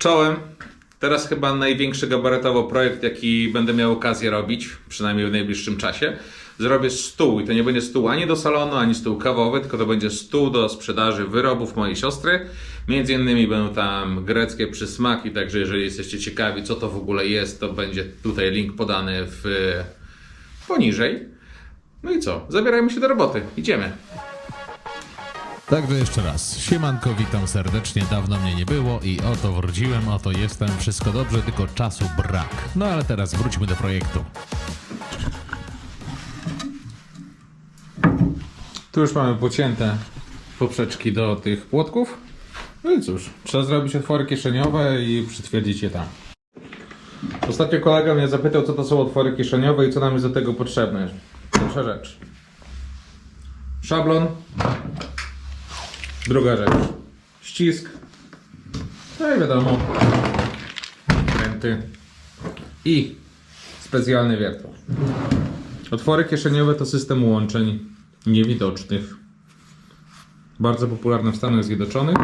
Czołem. Teraz chyba największy gabarytowo projekt, jaki będę miał okazję robić, przynajmniej w najbliższym czasie. Zrobię stół i to nie będzie stół ani do salonu, ani stół kawowy, tylko to będzie stół do sprzedaży wyrobów mojej siostry. Między innymi będą tam greckie przysmaki, także jeżeli jesteście ciekawi, co to w ogóle jest, to będzie tutaj link podany w poniżej. No i co? Zabierajmy się do roboty. Idziemy. Także jeszcze raz, siemanko, witam serdecznie, dawno mnie nie było i oto wróciłem, oto jestem, wszystko dobrze, tylko czasu brak. No ale teraz wróćmy do projektu. Tu już mamy pocięte poprzeczki do tych płotków. No i cóż, trzeba zrobić otwory kieszeniowe i przytwierdzić je tam. Ostatnio kolega mnie zapytał, co to są otwory kieszeniowe i co nam jest do tego potrzebne. Pierwsza rzecz. Szablon. Druga rzecz. Ścisk. No i wiadomo. Kręty. I specjalny wiertło. Otwory kieszeniowe to system łączeń niewidocznych. Bardzo popularny w Stanach Zjednoczonych,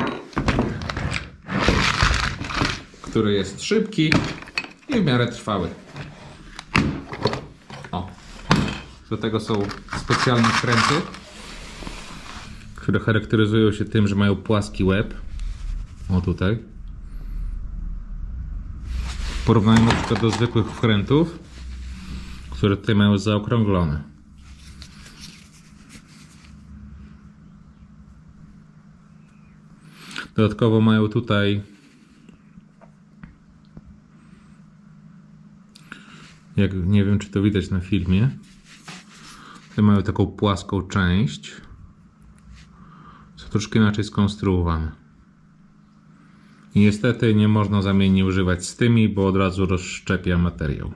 który jest szybki i w miarę trwały. O. Do tego są specjalne kręty, które charakteryzują się tym, że mają płaski łeb. O tutaj. W porównaniu na przykład do zwykłych wkrętów, które tutaj mają zaokrąglone. Dodatkowo mają tutaj jak nie wiem czy to widać na filmie tutaj mają taką płaską część troszkę inaczej skonstruowane. Niestety nie można zamiennie używać z tymi bo od razu rozszczepia materiał.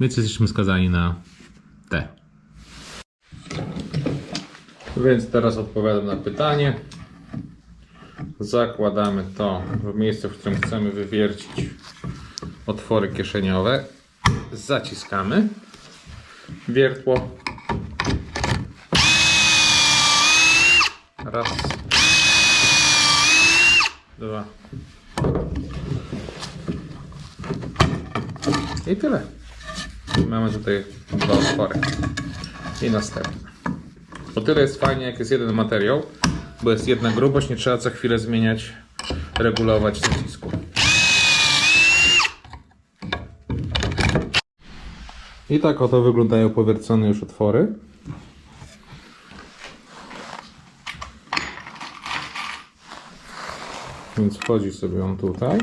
Więc jesteśmy skazani na te więc teraz odpowiadam na pytanie. Zakładamy to w miejscu, w którym chcemy wywiercić otwory kieszeniowe. Zaciskamy. Wiertło. Raz. Dwa. I tyle. Mamy tutaj dwa otwory. I następne. O tyle jest fajnie, jak jest jeden materiał, bo jest jedna grubość, nie trzeba co chwilę zmieniać, regulować nacisku. I tak oto wyglądają powiercone już otwory. Więc wchodzi sobie on tutaj,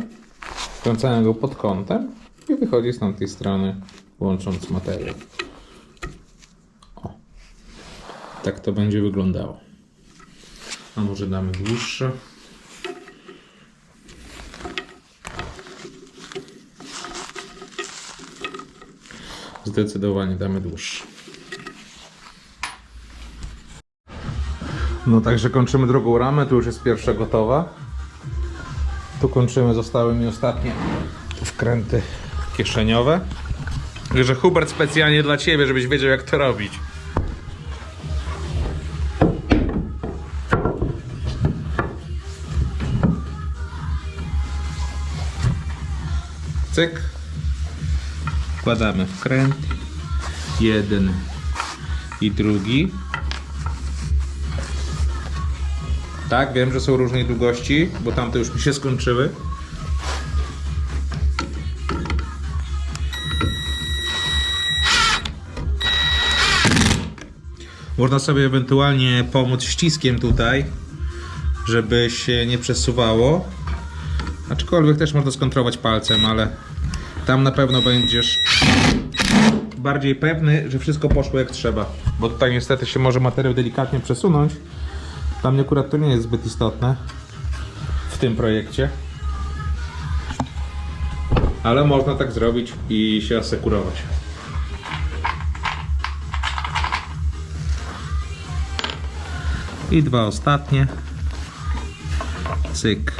wkręcamy go pod kątem i wychodzi z tamtej strony, łącząc materiał. O. Tak to będzie wyglądało. A może damy dłuższe? Zdecydowanie damy dłuższe. No także kończymy drugą ramę, tu już jest pierwsza gotowa. Tu kończymy, zostały mi ostatnie wkręty kieszeniowe. Także Hubert specjalnie dla Ciebie, żebyś wiedział jak to robić. Cyk. Wkładamy wkręt. Jeden i drugi. Tak, wiem, że są różnej długości, bo tamte już mi się skończyły. Można sobie ewentualnie pomóc ściskiem tutaj, żeby się nie przesuwało. Aczkolwiek też można skontrolować palcem, ale tam na pewno będziesz bardziej pewny, że wszystko poszło jak trzeba. Bo tutaj niestety się może materiał delikatnie przesunąć. Dla mnie akurat to nie jest zbyt istotne w tym projekcie. Ale można tak zrobić i się asekurować. I dwa ostatnie. Cyk.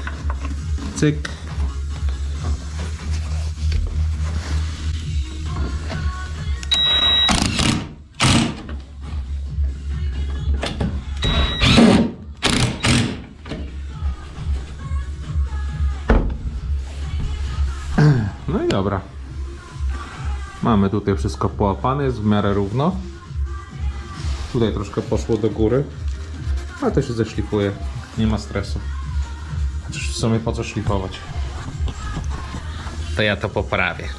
Cyk. Mamy tutaj wszystko połapane, jest w miarę równo. Tutaj troszkę poszło do góry, ale to się zeszlifuje. Nie ma stresu. Chociaż w sumie po co szlifować? To ja to poprawię.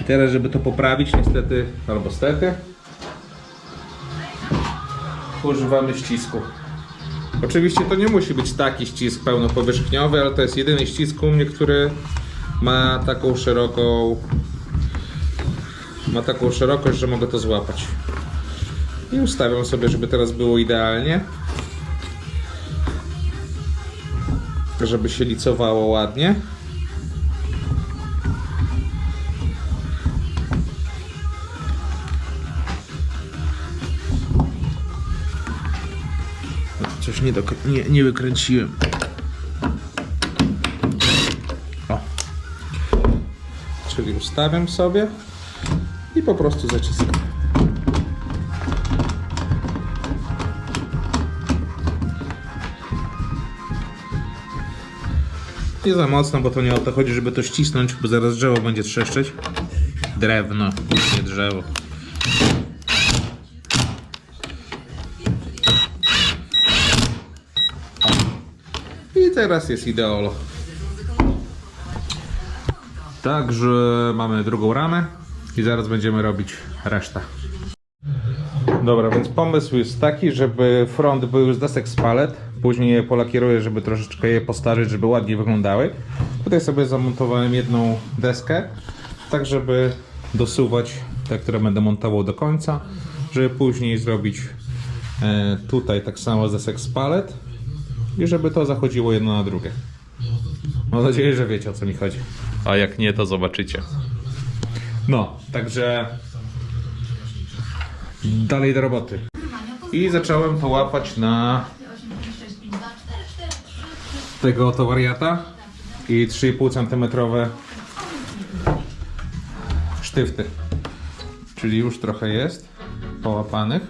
I teraz, żeby to poprawić, niestety, albo stety, używamy ścisku. Oczywiście to nie musi być taki ścisk pełnopowierzchniowy, ale to jest jedyny ścisk u mnie, który ma taką szeroką ma taką szerokość, że mogę to złapać. I ustawiam sobie, żeby teraz było idealnie. Żeby się licowało ładnie. Coś nie, nie, nie wykręciłem. O. Czyli ustawiam sobie i po prostu zaciskam. Nie za mocno, bo to nie o to chodzi, żeby to ścisnąć, bo zaraz drzewo będzie trzeszczeć. Drewno, nie drzewo. Teraz jest ideolo. Także mamy drugą ramę i zaraz będziemy robić resztę. Dobra, więc pomysł jest taki, żeby front był z desek z palet. Później je polakieruję, żeby troszeczkę je postarzyć, żeby ładnie wyglądały. Tutaj sobie zamontowałem jedną deskę, tak żeby dosuwać te, które będę montował do końca, żeby później zrobić e, tutaj tak samo z desek z palet i żeby to zachodziło jedno na drugie. Mam nadzieję, że wiecie o co mi chodzi. A jak nie, to zobaczycie. No, także dalej do roboty. I zacząłem to łapać na tego oto wariata i 3,5 cm sztywty. Czyli już trochę jest połapanych.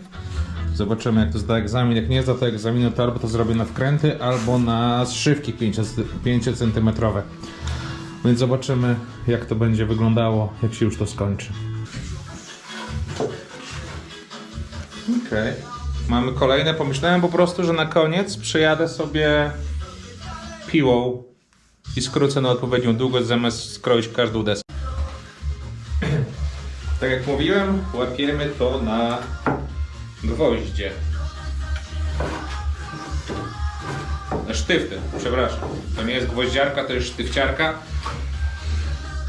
Zobaczymy jak to zda egzamin. Jak nie zda to egzaminu, to albo to zrobię na wkręty, albo na zszywki 5 cm. Więc zobaczymy jak to będzie wyglądało, jak się już to skończy. Okej. Mamy kolejne. Pomyślałem po prostu, że na koniec przejadę sobie piłą i skrócę na odpowiednią długość zamiast skroić każdą deskę. Tak jak mówiłem, łapiemy to na gwoździe. Na sztywty, przepraszam. To nie jest gwoździarka, to jest sztywciarka.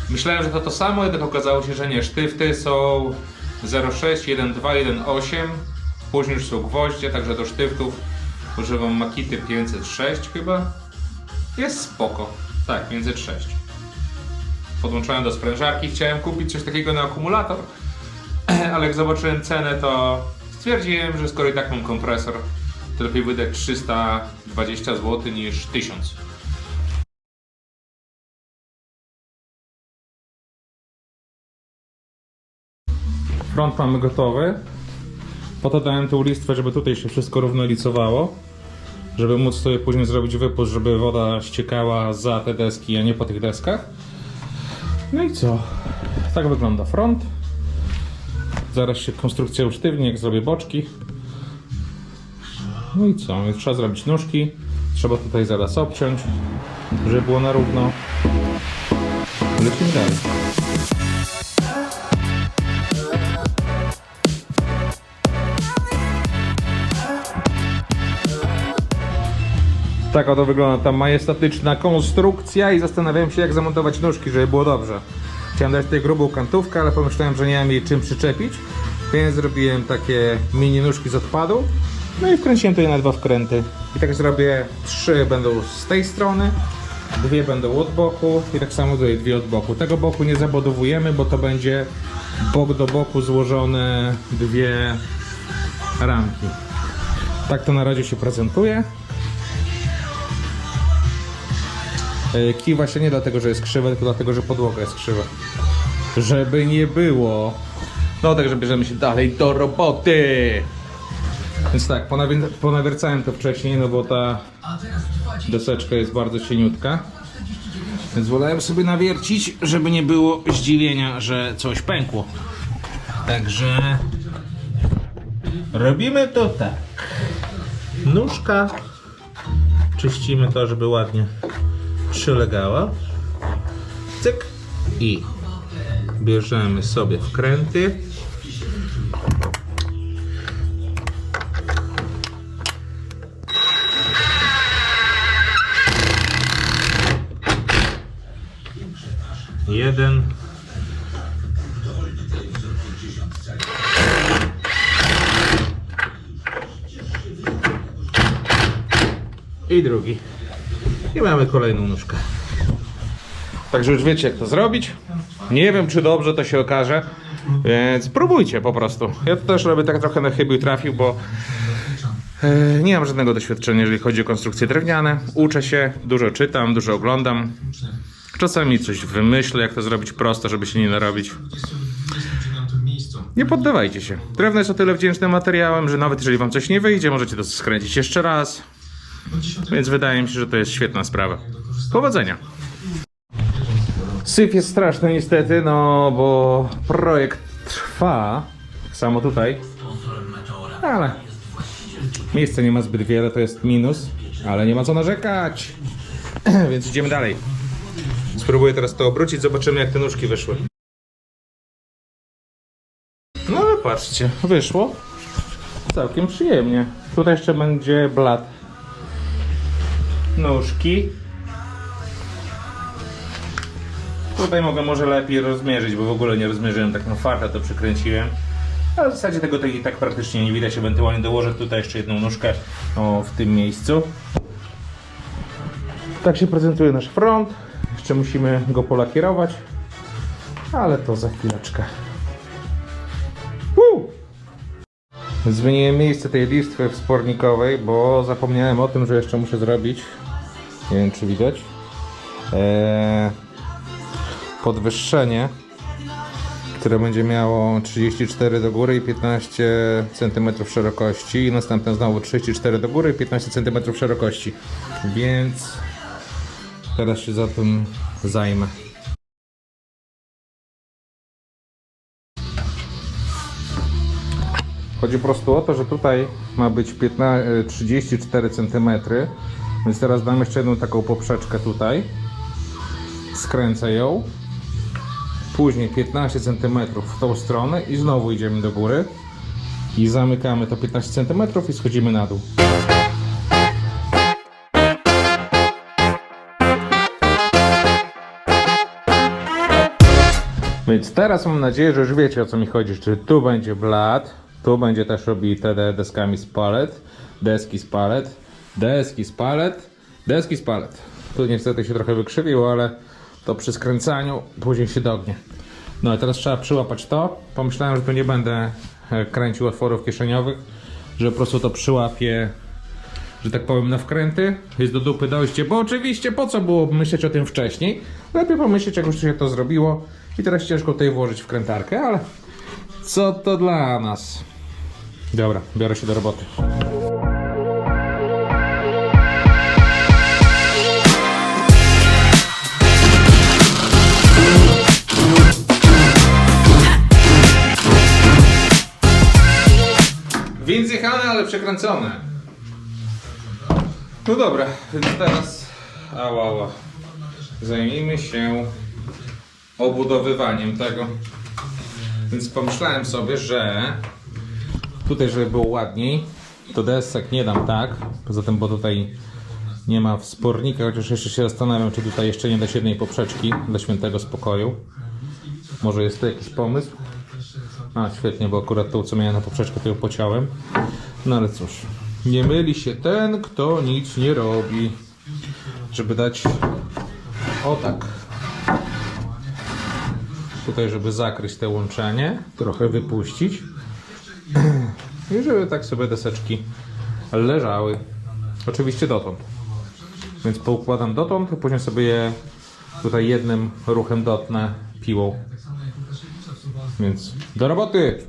Myślałem, że to to samo, jednak okazało się, że nie. Sztywty są 0,6, 1,2, 1,8. Później już są gwoździe, także do sztywtów używam Makity 506 chyba. Jest spoko. Tak, 506. Podłączałem do sprężarki. Chciałem kupić coś takiego na akumulator, ale jak zobaczyłem cenę, to stwierdziłem, że skoro i tak mam kompresor, to lepiej wydać 320 zł niż 1000. Front mamy gotowy. Po to dałem tą listwę, żeby tutaj się wszystko równo licowało. Żeby móc sobie później zrobić wypust, żeby woda ściekała za te deski, a nie po tych deskach. No i co? Tak wygląda front. Zaraz się konstrukcja usztywni, jak zrobię boczki. No i co? Trzeba zrobić nóżki. Trzeba tutaj zaraz obciąć, żeby było na równo. Lecimy dalej. Tak oto wygląda ta majestatyczna konstrukcja i zastanawiałem się jak zamontować nóżki, żeby było dobrze. Chciałem dać tutaj grubą kantówkę, ale pomyślałem, że nie mam jej czym przyczepić, więc zrobiłem takie mini nóżki z odpadu. No i wkręciłem tutaj na dwa wkręty. I tak zrobię trzy będą z tej strony, dwie będą od boku i tak samo tutaj dwie od boku. Tego boku nie zabudowujemy, bo to będzie bok do boku złożone dwie ramki. Tak to na razie się prezentuje. E, Kiwa się nie dlatego, że jest krzywe, tylko dlatego, że podłoga jest krzywa. Żeby nie było, No także bierzemy się dalej do roboty. Więc tak, ponawier- ponawiercałem to wcześniej, no bo ta deseczka jest bardzo cieniutka. Więc wolałem sobie nawiercić, żeby nie było zdziwienia, że coś pękło. Także robimy to tak. Nóżka czyścimy to, żeby ładnie przylegała. Cyk i bierzemy sobie wkręty. Jeden. I drugi. I mamy kolejną nóżkę. Także już wiecie jak to zrobić. Nie wiem czy dobrze to się okaże. Więc próbujcie po prostu. Ja to też robię tak trochę na chybił trafił, bo e, nie mam żadnego doświadczenia, jeżeli chodzi o konstrukcje drewniane. Uczę się, dużo czytam, dużo oglądam. Czasami coś wymyślę, jak to zrobić prosto, żeby się nie narobić. Nie poddawajcie się. Drewno jest o tyle wdzięcznym materiałem, że nawet jeżeli wam coś nie wyjdzie, możecie to skręcić jeszcze raz. Więc wydaje mi się, że to jest świetna sprawa. Powodzenia! Syf jest straszny niestety, no bo projekt trwa. Samo tutaj. Ale miejsca nie ma zbyt wiele, to jest minus. Ale nie ma co narzekać. Więc idziemy dalej. Spróbuję teraz to obrócić, zobaczymy jak te nóżki wyszły. No ale patrzcie, wyszło całkiem przyjemnie. Tutaj jeszcze będzie blat. Nóżki. Tutaj mogę może lepiej rozmierzyć, bo w ogóle nie rozmierzyłem tak na farta, to przykręciłem. Ale w zasadzie tego tak tak praktycznie nie widać. Ewentualnie dołożę tutaj jeszcze jedną nóżkę o, w tym miejscu. Tak się prezentuje nasz front. Jeszcze musimy go polakierować, ale to za chwileczkę. Woo! Zmieniłem miejsce tej listwy wspornikowej, bo zapomniałem o tym, że jeszcze muszę zrobić. Nie wiem, czy widać. Eee, podwyższenie, które będzie miało 34 do góry i 15 cm szerokości. I następne znowu 34 do góry i 15 cm szerokości. Więc teraz się za tym zajmę. Chodzi po prostu o to, że tutaj ma być 15, e, 34 cm, więc teraz dam jeszcze jedną taką poprzeczkę tutaj. Skręcę ją. Później 15 cm w tą stronę i znowu idziemy do góry. I zamykamy to 15 cm i schodzimy na dół. Więc teraz mam nadzieję, że już wiecie o co mi chodzi, czy tu będzie blat, tu będzie też obite de- deskami z palet, deski z palet, deski z palet, deski z palet. Tu niestety się trochę wykrzywiło, ale to przy skręcaniu później się dognie. No i teraz trzeba przyłapać to. Pomyślałem, że tu nie będę e, kręcił otworów kieszeniowych, że po prostu to przyłapię że tak powiem, na wkręty. Jest do dupy dojście, bo oczywiście po co było myśleć o tym wcześniej? Lepiej pomyśleć, jak już się to zrobiło. I teraz ciężko tutaj włożyć wkrętarkę, ale co to dla nas? Dobra, biorę się do roboty. Przekręcone. No dobra, więc teraz ała, ała. zajmijmy się obudowywaniem tego. Więc pomyślałem sobie, że tutaj, żeby było ładniej, to desek nie dam tak. Poza tym, bo tutaj nie ma wspornika, chociaż jeszcze się zastanawiam, czy tutaj jeszcze nie dać jednej poprzeczki dla świętego spokoju. Może jest to jakiś pomysł? A, świetnie, bo akurat tą, co miałem na poprzeczkę, to ją pociąłem. No ale cóż, nie myli się ten, kto nic nie robi. Żeby dać o tak. Tutaj, żeby zakryć te łączenie, trochę wypuścić. I żeby tak sobie deseczki leżały. Oczywiście dotąd. Więc poukładam dotąd, później sobie je tutaj jednym ruchem dotnę piłą. Więc do roboty!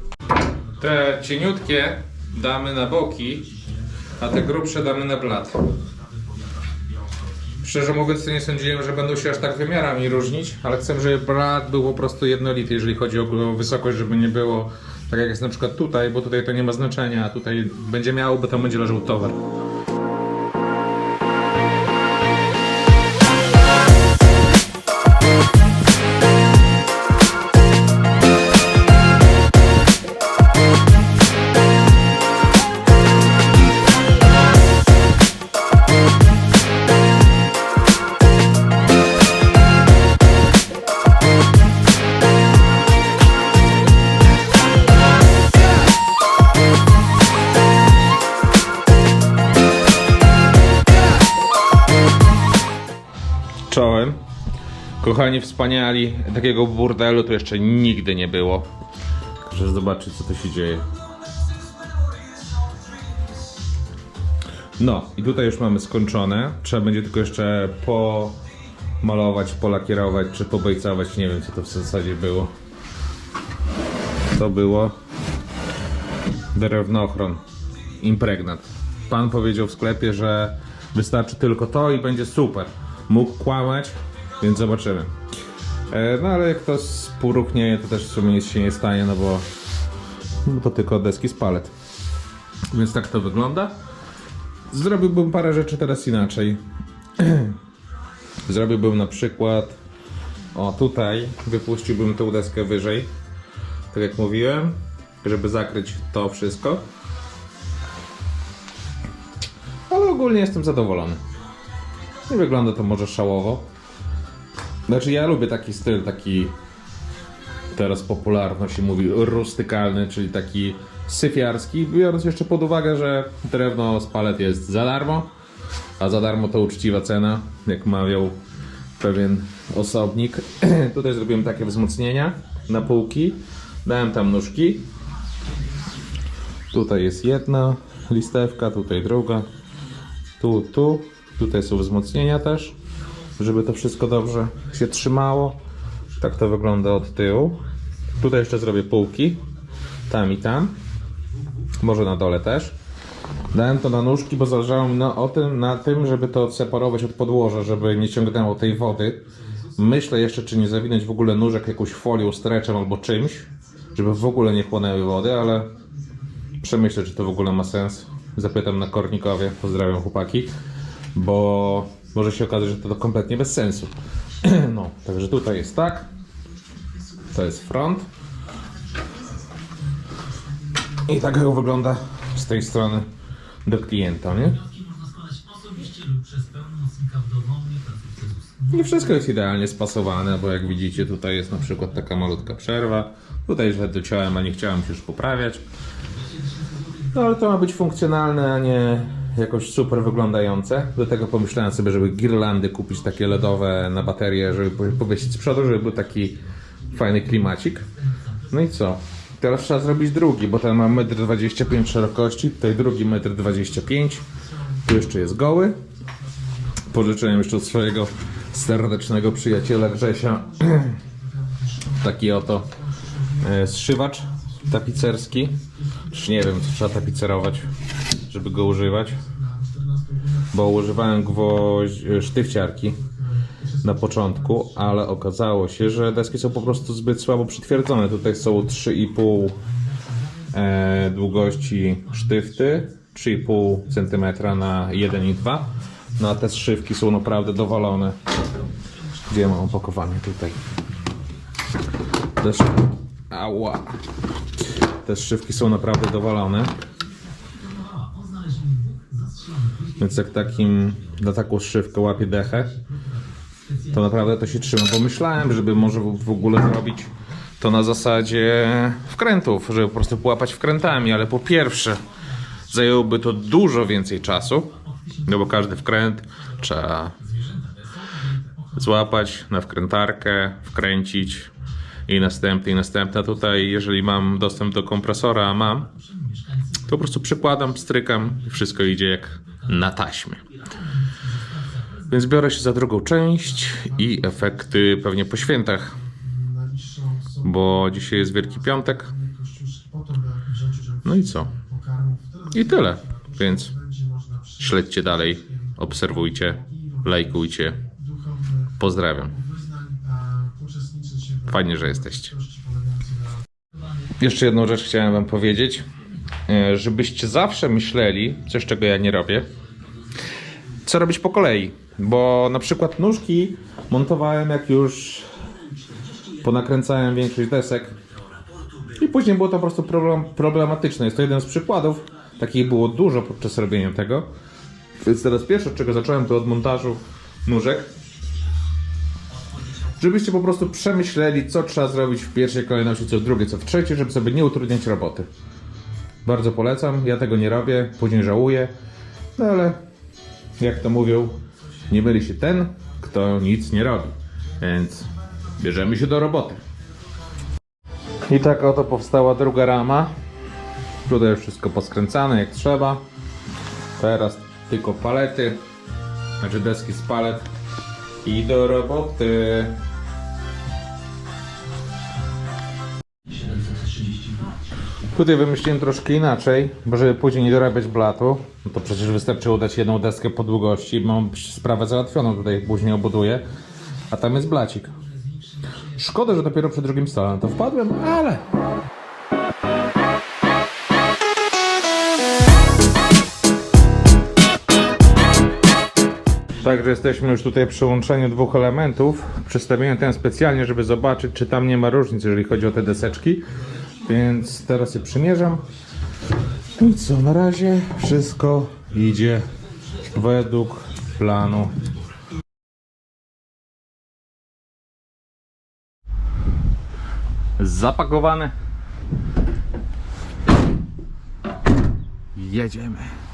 Te cieniutkie damy na boki, a te grubsze damy na blat. Szczerze mówiąc, nie sądziłem, że będą się aż tak wymiarami różnić, ale chcę, żeby blat był po prostu jednolity, jeżeli chodzi o wysokość, żeby nie było tak jak jest na przykład tutaj, bo tutaj to nie ma znaczenia, a tutaj będzie miało, bo tam będzie leżał towar. Kochani wspaniali, takiego burdelu to jeszcze nigdy nie było. Proszę zobaczyć co to się dzieje. No i tutaj już mamy skończone. Trzeba będzie tylko jeszcze pomalować, polakierować czy pobejcować. Nie wiem co to w zasadzie było. To było drewnochron. Impregnat. Pan powiedział w sklepie, że wystarczy tylko to i będzie super. Mógł kłamać, więc zobaczymy. E, no ale jak to spóruchnieje, to też w sumie nic się nie stanie, no bo, no to tylko deski z palet. Więc tak to wygląda. Zrobiłbym parę rzeczy teraz inaczej. Zrobiłbym na przykład o tutaj wypuściłbym tą deskę wyżej. Tak jak mówiłem, żeby zakryć to wszystko. Ale ogólnie jestem zadowolony. Nie wygląda to może szałowo. Znaczy ja lubię taki styl, taki teraz popularno się mówi rustykalny, czyli taki syfiarski, biorąc jeszcze pod uwagę, że drewno z palet jest za darmo, a za darmo to uczciwa cena, jak mawiał pewien osobnik. Tutaj zrobiłem takie wzmocnienia na półki, dałem tam nóżki. Tutaj jest jedna listewka, tutaj druga, tu, tu. Tutaj są wzmocnienia też, żeby to wszystko dobrze się trzymało. Tak to wygląda od tyłu. Tutaj jeszcze zrobię półki. Tam i tam. Może na dole też. Dałem to na nóżki, bo zależało mi na, o tym, na tym, żeby to odseparować od podłoża, żeby nie ciągnęło tej wody. Myślę jeszcze, czy nie zawinąć w ogóle nóżek jakąś folią, streczem albo czymś, żeby w ogóle nie chłonęły wody, ale przemyślę, czy to w ogóle ma sens. Zapytam na Kornikowie, pozdrawiam chłopaki, bo może się okazać, że to kompletnie bez sensu. No, także tutaj jest tak. To jest front. I tak jak wygląda z tej strony do klienta, nie? Nie wszystko jest idealnie spasowane, bo jak widzicie tutaj jest na przykład taka malutka przerwa. Tutaj źle dociąłem, a nie chciałem się już poprawiać. No ale to ma być funkcjonalne, a nie jakoś super wyglądające. Do tego pomyślałem sobie, żeby girlandy kupić takie LEDowe na baterie, żeby po- powiesić z przodu, żeby był taki fajny klimacik. No i co? Teraz trzeba zrobić drugi, bo ten ma 1,25 m szerokości, tutaj drugi 1,25 m. Tu jeszcze jest goły. Pożyczyłem jeszcze od swojego serdecznego przyjaciela Grzesia taki oto e, zszywacz tapicerski. Już nie wiem, co trzeba tapicerować, żeby go używać. Bo używałem gwoźdź, sztywciarki na początku, ale okazało się, że deski są po prostu zbyt słabo przytwierdzone. Tutaj są 3,5 e, długości sztywty, 3,5 cm na 1,2 no a te zszywki są naprawdę dowalone. Gdzie mam opakowanie? Tutaj. Te szy... Ała. Te szywki są naprawdę dowalone. Więc jak takim, na taką szywkę łapie dechę, to naprawdę to się trzyma. Bo myślałem, żeby może w ogóle zrobić to na zasadzie wkrętów, żeby po prostu połapać wkrętami, ale po pierwsze zajęłoby to dużo więcej czasu, no bo każdy wkręt trzeba złapać na wkrętarkę, wkręcić i następny, i następny. A tutaj, jeżeli mam dostęp do kompresora, mam, to po prostu przykładam, strykam i wszystko idzie jak na taśmie. Więc biorę się za drugą część i efekty pewnie po świętach. bo dzisiaj jest Wielki Piątek. No i co? I tyle. Więc śledźcie dalej, obserwujcie, lajkujcie. Pozdrawiam. Fajnie, że jesteście. Jeszcze jedną rzecz chciałem Wam powiedzieć. E, Żebyście zawsze myśleli, coś czego ja nie robię, co robić po kolei. Bo na przykład nóżki montowałem jak już ponakręcałem większość desek i później było to po prostu problem, problematyczne. Jest to jeden z przykładów. Takich było dużo podczas robienia tego. Więc teraz pierwsze, od czego zacząłem, to od montażu nóżek. Żebyście po prostu przemyśleli, co trzeba zrobić w pierwszej kolejności, co w drugiej, co w trzeciej, żeby sobie nie utrudniać roboty. Bardzo polecam. Ja tego nie robię, później żałuję. No ale jak to mówią, nie myli się ten, kto nic nie robi. Więc bierzemy się do roboty. I tak oto powstała druga rama. Tutaj już wszystko poskręcane jak trzeba. Teraz tylko palety, znaczy deski z palet i do roboty. Tutaj wymyśliłem troszkę inaczej, bo żeby później nie dorabiać blatu, no to przecież wystarczyło dać jedną deskę po długości, mam sprawę załatwioną, tutaj później obuduję, a tam jest blacik. Szkoda, że dopiero przy drugim stole na to wpadłem, ale... Także jesteśmy już tutaj przy łączeniu dwóch elementów. Przestawiłem ten specjalnie, żeby zobaczyć, czy tam nie ma różnic, jeżeli chodzi o te deseczki. Więc teraz je przymierzam. No I co, na razie wszystko idzie według planu. Zapakowane. Jedziemy.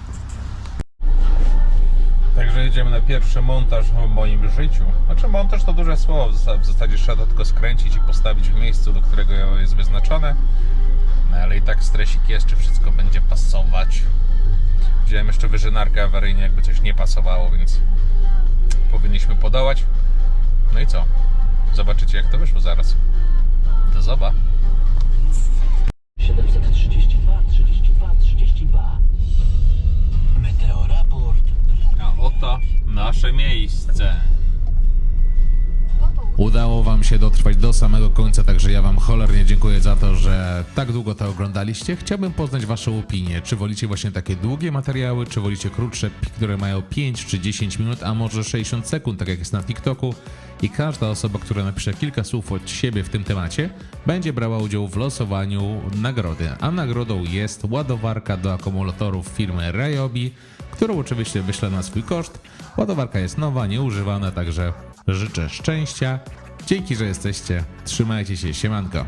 Także jedziemy na pierwszy montaż w moim życiu. Znaczy montaż to duże słowo, w zas- w zasadzie trzeba tylko skręcić i postawić w miejscu, do którego jest wyznaczone. No ale i tak stresik jest, czy wszystko będzie pasować. Wziąłem jeszcze wyżynarkę awaryjnie, jakby coś nie pasowało, więc powinniśmy podołać. No i co? Zobaczycie jak to wyszło zaraz. Do zoba. 732, oto nasze miejsce. Udało Wam się dotrwać do samego końca, także ja Wam cholernie dziękuję za to, że tak długo to oglądaliście. Chciałbym poznać Waszą opinię. Czy wolicie właśnie takie długie materiały, czy wolicie krótsze, które mają 5 czy 10 minut, a może 60 sekund, tak jak jest na TikToku. I każda osoba, która napisze kilka słów od siebie w tym temacie, będzie brała udział w losowaniu nagrody. A nagrodą jest ładowarka do akumulatorów firmy Ryobi, którą oczywiście wyślę na swój koszt. Ładowarka jest nowa, nieużywana, także życzę szczęścia. Dzięki, że jesteście. Trzymajcie się, siemanko.